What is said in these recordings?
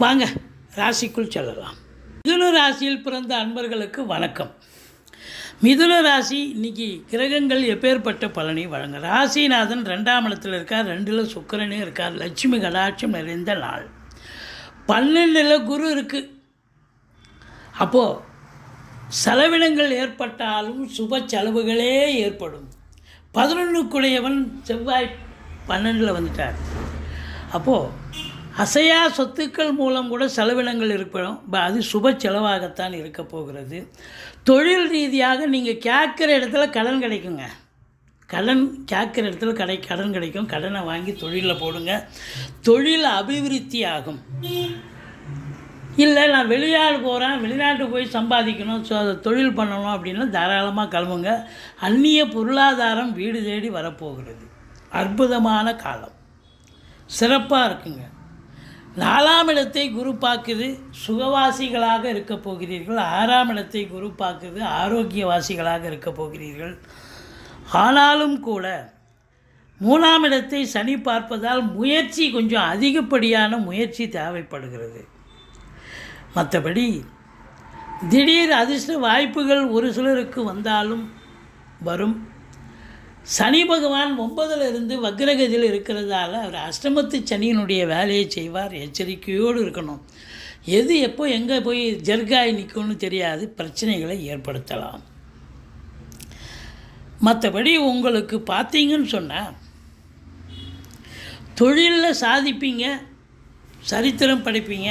வாங்க ராசிக்குள் செல்லலாம். மிதுன ராசியில் பிறந்த அன்பர்களுக்கு வணக்கம். மிதுன ராசி இன்னைக்கு கிரகங்கள் எப்பேற்பட்ட பலனை வழங்க ராசிநாதன் ரெண்டாம் இடத்துல இருக்கார் ரெண்டில் சுக்கரனே இருக்கார். லட்சுமி கடாட்சம் நிறைந்த நாள். பன்னெண்டில் குரு இருக்குது அப்போது செலவினங்கள் ஏற்பட்டாலும் சுப செலவுகளே ஏற்படும். பதினொன்றுக்குடையவன் செவ்வாய் பன்னெண்டில் வந்துட்டார். அப்போது அசையா சொத்துக்கள் மூலம் கூட செலவினங்கள் இருப்பிடும். ப- அது சுப செலவாகத்தான் இருக்க போகிறது. தொழில் ரீதியாக நீங்கள் கேட்குற இடத்துல கடன் கிடைக்குங்க. கடன் கேட்குற இடத்துல கடை கடன் கிடைக்கும். கடனை வாங்கி தொழிலில் போடுங்க. தொழில் அபிவிருத்தி ஆகும். இல்லை நான் வெளிநாடு போகிறேன் வெளிநாட்டு போய் சம்பாதிக்கணும். ஸோ அதை தொழில் பண்ணணும் அப்படின்னா தாராளமாக கிளம்புங்க. அந்நிய பொருளாதாரம் வீடு தேடி வரப்போகிறது. அற்புதமான காலம். சிறப்பாக இருக்குங்க. நாலாம் இடத்தை குரு பார்க்குது சுகவாசிகளாக இருக்க போகிறீர்கள். ஆறாம் இடத்தை குரு பார்க்குது ஆரோக்கியவாசிகளாக இருக்க போகிறீர்கள். ஆனாலும் கூட மூணாம் இடத்தை சனி பார்ப்பதால் முயற்சி கொஞ்சம் அதிகப்படியான முயற்சி தேவைப்படுகிறது. மற்றபடி திடீர் அதிர்ஷ்ட வாய்ப்புகள் ஒரு சிலருக்கு வந்தாலும் வரும். சனி பகவான் ஒன்பதில் இருந்து வக்ரகதியில் இருக்கிறதால அவர் அஷ்டமத்து சனியினுடைய வேலையை செய்வார் எச்சரிக்கையோடு இருக்கணும். எது எப்போ எங்கே போய் ஜர்காய் நிற்கும்னு தெரியாது பிரச்சனைகளை ஏற்படுத்தலாம். மற்றபடி உங்களுக்கு பார்த்தீங்கன்னு சொன்னால் தொழிலில் சாதிப்பீங்க சரித்திரம் படைப்பீங்க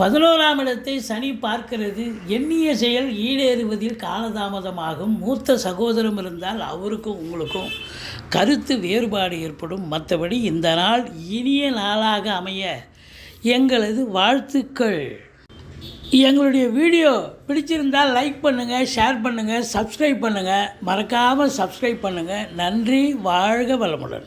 பதினோராம் இடத்தை சனி பார்க்கிறது. எண்ணிய செயல் ஈடேறுவதில் காலதாமதமாகும். மூத்த சகோதரம் இருந்தால் அவருக்கும் உங்களுக்கும் கருத்து வேறுபாடு ஏற்படும். மற்றபடி இந்த நாள் இனிய நாளாக அமைய எங்களது வாழ்த்துக்கள். எங்களுடைய வீடியோ பிடிச்சிருந்தால் லைக் பண்ணுங்கள் ஷேர் பண்ணுங்கள் சப்ஸ்கிரைப் பண்ணுங்கள் மறக்காமல் சப்ஸ்கிரைப் பண்ணுங்கள் நன்றி வாழ்க வளமுடன்.